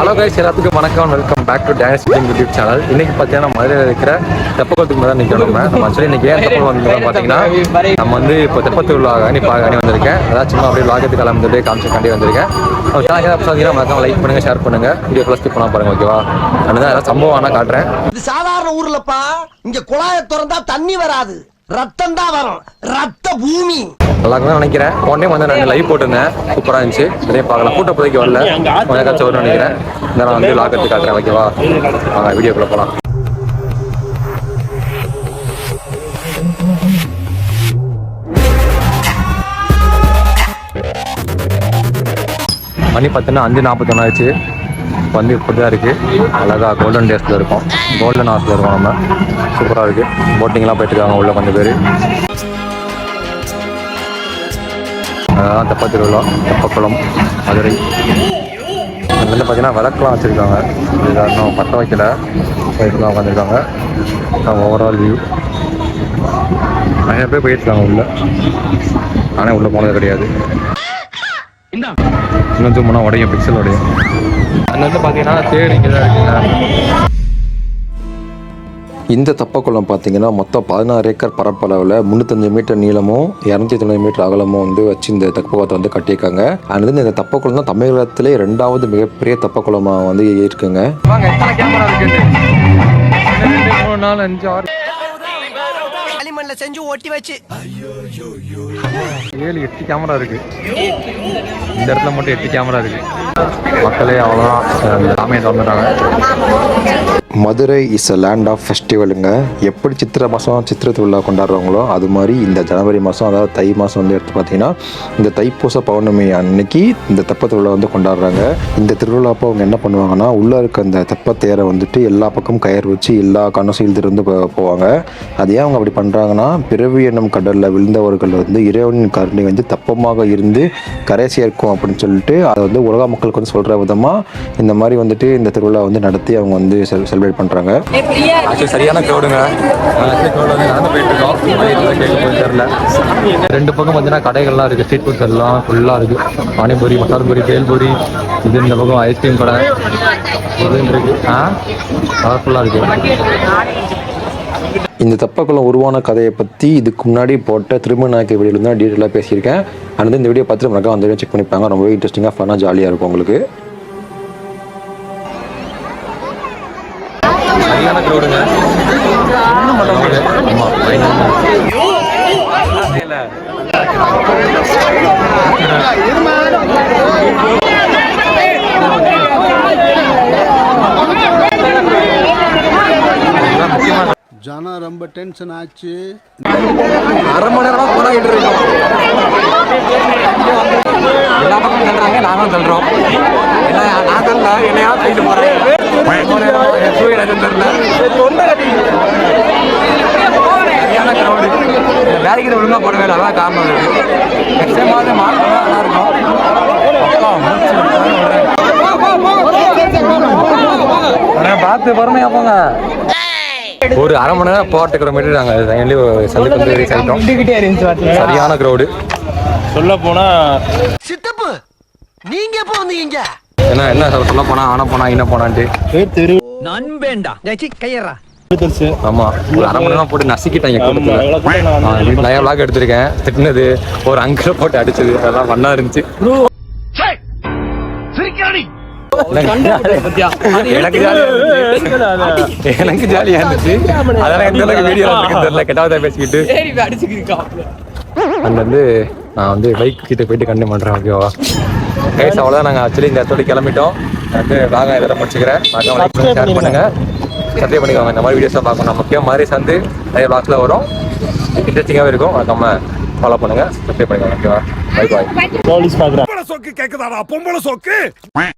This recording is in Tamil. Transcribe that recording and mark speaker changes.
Speaker 1: ஹலோ கைஸ் எல்லாத்துக்கும் வணக்கம். Welcome back to dance YouTube channel இன்னைக்கு பார்த்தீங்கன்னா மதுரையில் இருக்கிற தெப்பக்குளத்துக்கு மேலே நிற்கிறோம் நம்ம. நம்ம ஆக்சுவலி இன்னைக்கு ஏன் தப்பு வந்திருக்கோம் பார்த்தீங்கன்னா நம்ம வந்து இப்போ தெப்பத்தூர்ல அணி பார்க்க அணி வந்திருக்கேன். அதான் சும்மா அப்படியே லாகத்துக்கு அப்படியே காமிச்சு வந்திருக்கேன். நம்ம சேனல் பார்த்தீங்கன்னா மறக்காம லைக் பண்ணுங்க ஷேர் பண்ணுங்க. வீடியோ ஃபுல்லாக ஸ்கிப் பண்ணாம பாருங்க ஓகேவா அதுதான் எல்லாம் சம்பவம் ஆனால் காட்டுறேன்.
Speaker 2: இது சாதாரண ஊர்லப்பா. இங்கே குழாயை திறந்தா தண்ணி வராது. ரத்தம் தான் வரும். ரத்த பூமி.
Speaker 1: நல்லா நினைக்கிறேன். உடனே வந்து நான் லைவ் போட்டிருந்தேன். சூப்பராக இருந்துச்சு. நிறைய பார்க்கலாம். கூட்ட புதைக்கு வரல. கொஞ்சம் கட்சி வரும்னு நினைக்கிறேன். இந்த நான் வந்து லாக்கத்து காட்டுறேன். ஓகேவா வாங்க வீடியோக்குள்ள போகலாம் மணி பார்த்தீங்கன்னா அஞ்சு நாற்பத்தொன்னாச்சு. வந்து இப்படி தான் இருக்குது அழகாக கோல்டன் டேஸில் இருக்கும். கோல்டன் ஹார்ஸில் இருக்கோம் நம்ம. சூப்பராக இருக்குது போட்டிங்லாம் போயிட்டு இருக்காங்க உள்ள கொஞ்சம் பேர். அதான் தெப்ப திருவிழா தெப்பக்குளம் மதுரை. வந்து பார்த்தீங்கன்னா விளக்கெலாம் வச்சுருக்காங்க. இது இன்னும் பற்ற வைக்கல. போயிட்டுலாம் உட்காந்துருக்காங்க ஓவரால் வியூ நிறைய பேர் போயிட்டுருக்காங்க உள்ள. நானே உள்ளே போனது கிடையாது. இன்னும் ஜூம்னா உடையும் பிக்சல் உடையும். அங்கே வந்து பார்த்தீங்கன்னா தேடி இங்கே தான் இருக்குங்க. இந்த தப்பக்குளம் பார்த்தீங்கன்னா மொத்தம் பதினாறு ஏக்கர் பரப்பளவில் முந்நூத்தஞ்சு மீட்டர் நீளமும் இரநூத்தி தொண்ணூறு மீட்டர் அகலமும் வந்து வச்சு இந்த தப்பக்குளத்தை வந்து கட்டியிருக்காங்க. அது வந்து இந்த தப்பக்குளம் தான் தமிழகத்திலே ரெண்டாவது மிகப்பெரிய தப்பக்குளமாக வந்து இருக்குங்க மூணு
Speaker 2: செஞ்சு ஒட்டி வச்சு.
Speaker 1: ஏழு எட்டு கேமரா இருக்கு. இந்த இடத்துல மட்டும் எட்டு கேமரா இருக்கு. மக்களே அவ்வளோதான் சாமியை திறந்துட்டாங்க Madurai is a land of ஃபெஸ்டிவலுங்க எப்படி சித்திரை மாதம் சித்திரை திருவிழா கொண்டாடுறாங்களோ அது மாதிரி இந்த ஜனவரி மாதம் அதாவது தை மாதம் வந்து எடுத்து பார்த்தீங்கன்னா இந்த தைப்பூச பௌர்ணமி அன்னைக்கு இந்த தெப்ப திருவிழா வந்து கொண்டாடுறாங்க. இந்த திருவிழா அப்போ அவங்க என்ன பண்ணுவாங்கன்னா உள்ளே இருக்க அந்த தெப்ப தேரை வந்துட்டு எல்லா பக்கமும் கயிறு வச்சு எல்லா கணசும் இழுத்துட்டு போ- போவாங்க. அது ஏன் அவங்க அப்படி பண்ணுறாங்கன்னா பிறவி எண்ணம் கடலில் விழுந்தவர்கள் வந்து இறைவனின் கருணை வந்து தப்பமாக இருந்து கரை சேர்க்கும் அப்படின்னு சொல்லிட்டு அதை வந்து உலக மக்களுக்கு வந்து சொல்கிற விதமாக இந்த மாதிரி வந்துட்டு இந்த திருவிழா வந்து நடத்தி அவங்க வந்து செல் செலிப்ரேட் பண்ணுறாங்க சரியான க்ரௌடுங்க நடந்து போயிட்டு இருக்கோம். ரெண்டு பக்கம் பார்த்தீங்கன்னா கடைகள்லாம் இருக்குது ஸ்ட்ரீட் ஃபுட்ஸ் எல்லாம் ஃபுல்லாக இருக்குது பானிபூரி மசால் பூரி பேல்பூரி இது இந்த பக்கம் ஐஸ்கிரீம் கடை. இது இருக்கு ஆ? கலர்ஃபுல்லாக இருக்குது இந்த தப்பக்குளம் உருவான கதையை பற்றி இதுக்கு முன்னாடி போட்ட திரும்ப நாயக்க வீடியோவில் தான் டீட்டெயிலாக பேசியிருக்கேன். அண்ட் இந்த வீடியோ பார்த்துட்டு மறக்காம அந்த வீடியோ செக் பண்ணிப்பாங்க. ரொம்பவே இன்ட்ரெஸ்டிங்காக ஃபன்னாக ஜாலியாக இருக்கும் உங்களுக்கு. சரியான க்ரௌடுங்க
Speaker 3: ஜனம் ரொம்ப டென்ஷன் ஆச்சு.
Speaker 1: அரை மணி நேரமா போராடிட்டு இருக்கோம். எல்லா பக்கம் தள்ளுறாங்க நாங்களும் தள்ளுறோம். என்ன நான் தரல என்னையா தள்ளிட்டு போறேன் சூரியன் எதுவும் தெரியல சரியான crowd. இந்த பேரிகேட் ஒழுங்கா போடவே இல்லை அதான் காரணம் இருக்கு நெக்ஸ்ட் டைம் வந்து மாற்றம் நல்லா இருக்கும் பார்த்து பொறுமையா போங்க ஒரு அரை மணி நேரம் போராட்ட மீட்டர் நாங்கள் செகண்ட்லி சந்துக்கு வந்து ரீச் ஆகிட்டோம் சரியான க்ரௌடு
Speaker 4: சொல்ல போனா
Speaker 2: சித்தப்பு நீங்க எப்போ வந்தீங்க
Speaker 1: என்ன என்ன சொல்ல- சொல்ல போனா ஆன போனா என்ன போனான்ட்டு.
Speaker 4: தெரு.
Speaker 2: நண்பேண்டா. கையறா.
Speaker 1: ஆமா. ஒரு அரை மணி நேரம் போட்டு நசுக்கிட்டாங்க நிறைய விளாக் எடுத்திருக்கேன். திட்டினது ஒரு அங்கில போட்டு அடிச்சது அதெல்லாம் பண்ணா இருந்துச்சு. எனக்கு ஜாலியா இருந்துச்சு. அதெல்லாம் எந்த அளவுக்கு வீடியோ தெரியல. கெட்டாவதா பேசிக்கிட்டு. அங்க வந்து நான் வந்து பைக் கிட்ட போயிட்டு கண்டு பண்றேன் ஓகேவா கைஸ் அவ்வளோதான் நாங்கள் ஆக்சுவலி இந்த இடத்தோட கிளம்பிட்டோம். வந்து வாங்க இதெல்லாம் முடிச்சுக்கிறேன். மறக்காம லைக் பண்ணி ஷேர் பண்ணுங்க. சப்ஸ்கிரைப் பண்ணிக்கோங்க. இந்த மாதிரி வீடியோஸ்லாம் பார்க்கணும். முக்கியம் மாதிரி சந்து நிறைய பாக்ஸில் வரும். இன்ட்ரெஸ்டிங்காகவே இருக்கும். மறக்காம ஃபாலோ பண்ணுங்க. சப்ஸ்கிரைப் பண்ணிக்கோங்க. ஓகேவா பை பாய்
Speaker 4: போலீஸ் பாக்குறேன்
Speaker 5: சொக்கு கேக்குதாடா? பொம்பளை சொக்கு?